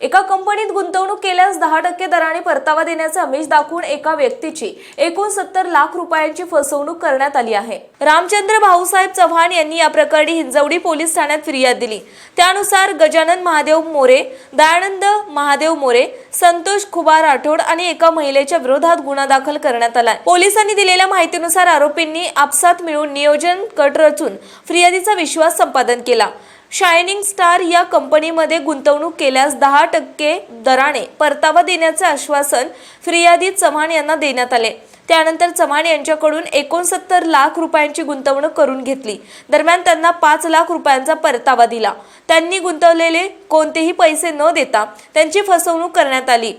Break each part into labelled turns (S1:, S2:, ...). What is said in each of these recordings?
S1: एका कंपनीत गुंतवणूक केल्यास दहा टक्के दराने परतावा देण्याचे अमिष दाखवून एका व्यक्तीची एकूण सत्तर लाख रुपयांची फसवणूक करण्यात आली आहे. रामचंद्र भाऊसाहेब चव्हाण यांनी या प्रकरणी हिंजवडी पोलीस ठाण्यात फिर्याद दिली. त्यानुसार गजानन महादेव मोरे दयानंद महादेव मोरे संतोष खुबा राठोड आणि एका महिलेच्या विरोधात गुन्हा दाखल करण्यात आलाय पोलिसांनी दिलेल्या माहितीनुसार आरोपींनी आपसात मिळून नियोजन कट रचून फिर्यादीचा विश्वास संपादन केला. शायनिंग स्टार या कंपनीमध्ये गुंतवणूक केल्यास दहा टक्के दराने परतावा देण्याचे आश्वासन फिर्यादी चव्हाण यांना देण्यात आले. त्यानंतर चव्हाण यांच्याकडून एकोणसत्तर लाख रुपयांची गुंतवणूक करून घेतली. दरम्यान त्यांना पाच लाख रुपयांचा परतावा दिला. त्यांनी गुंतवलेले कोणतेही पैसे न देता त्यांची फसवणूक करण्यात आली.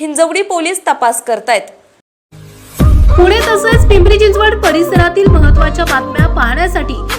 S1: हिंजवडी पोलीस तपास करतायत.
S2: पुणे तसेच पिंपरी चिंचवड परिसरातील महत्त्वाच्या बातम्या पाहण्यासाठी